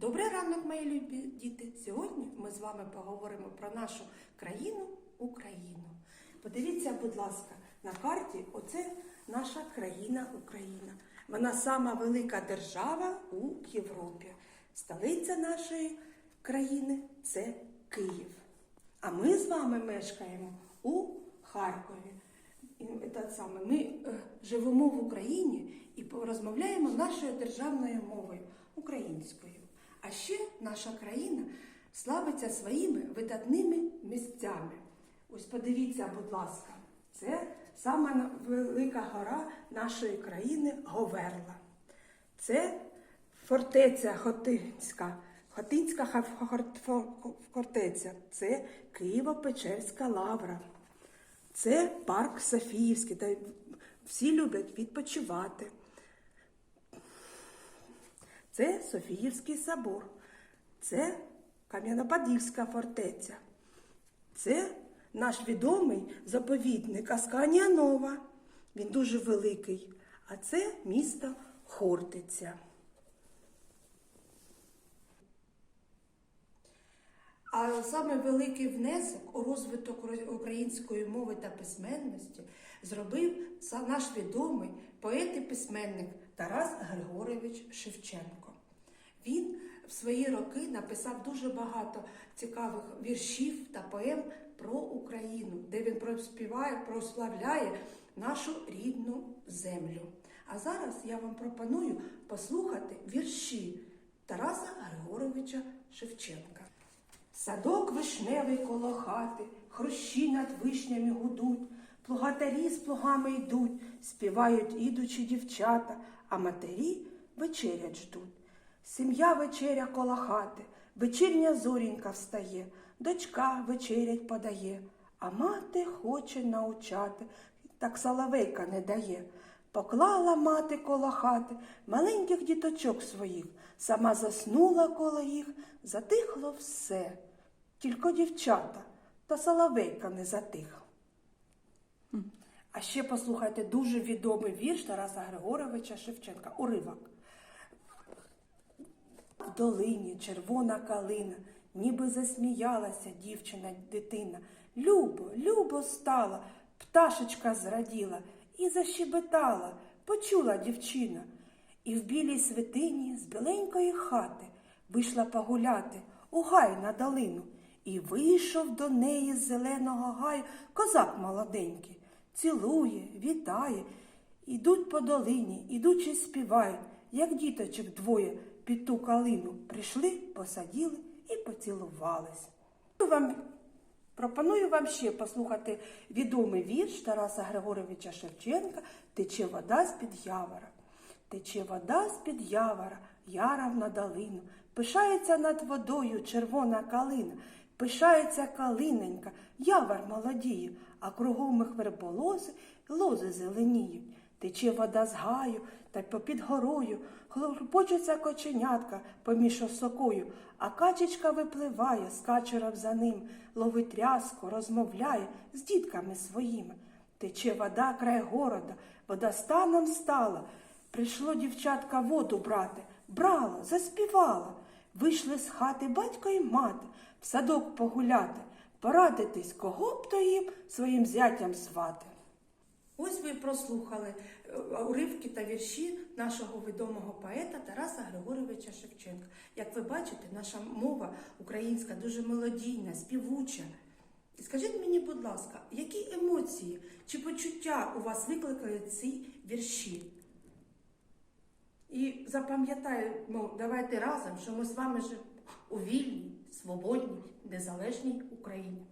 Добрий ранок, мої любі діти. Сьогодні ми з вами поговоримо про нашу країну Україну. Подивіться, будь ласка, на карті оце наша країна Україна. Вона сама велика держава у Європі. Столиця нашої країни це Київ. А ми з вами мешкаємо у Харкові. І саме, ми е, живемо в Україні і розмовляємо нашою державною мовою українською. А ще наша країна славиться своїми видатними місцями. Ось подивіться, будь ласка, це сама велика гора нашої країни Говерла. Це фортеця Хотинська. Хотинська фортеця. Це Києво-Печерська лавра. Це парк Софіївський, де всі люблять відпочивати. Це Софіївський собор, це Кам'янопадільська фортеця. Це наш відомий заповідник Асканія Нова. Він дуже великий. А це місто Хортиця. А саме великий внесок у розвиток української мови та письменності зробив наш відомий поет і письменник Тарас Григорович Шевченко. Він в свої роки написав дуже багато цікавих віршів та поем про Україну, де він проспіває, прославляє нашу рідну землю. А зараз я вам пропоную послухати вірші Тараса Григоровича Шевченка. Садок вишневий коло хати, хрущі над вишнями гудуть, плугатарі з плугами йдуть, співають ідучі дівчата, а матері вечерять ждуть. Сім'я вечеря коло хати, вечірня зорінька встає, дочка вечерять подає, а мати хоче научати, так соловейка не дає. Поклала мати коло хати маленьких діточок своїх, сама заснула коло їх, затихло все, тільки дівчата та соловейка не затих. А ще послухайте дуже відомий вірш Тараса Григоровича Шевченка Уривок. В долині червона калина, ніби засміялася дівчина дитина. Любо, любо стала, пташечка зраділа і защебетала, почула дівчина. І в білій святині з біленької хати вийшла погуляти у гай на долину. І вийшов до неї з зеленого гаю козак молоденький, цілує, вітає. Ідуть по долині, ідучи співають, як діточок двоє під ту калину прийшли, посаділи і поцілувались. Вам, пропоную вам ще послухати відомий вірш Тараса Григоровича Шевченка Тече вода з-під явора. Тече вода з-під явора, яра на долину. Пишається над водою червона калина, пишається калиненька, явор молодіє, а кругом їх верболози, лози зеленіють. Тече вода з гаю, та попід горою, хлопочеться коченятка поміж осокою, а качечка випливає з качером за ним, ловить рязку, розмовляє з дітками своїми. Тече вода край города, вода станом стала. Прийшло дівчатка воду брати, брала, заспівала. Вийшли з хати батько і мати, в садок погуляти, порадитись, кого б то їм своїм зятям свати. Ось ви прослухали е, уривки та вірші нашого відомого поета Тараса Григоровича Шевченка. Як ви бачите, наша мова українська дуже мелодійна, співуча. І скажіть мені, будь ласка, які емоції чи почуття у вас викликали ці вірші? І запам'ятаємо, давайте разом, що ми з вами живемо у вільній, свободній, незалежній Україні.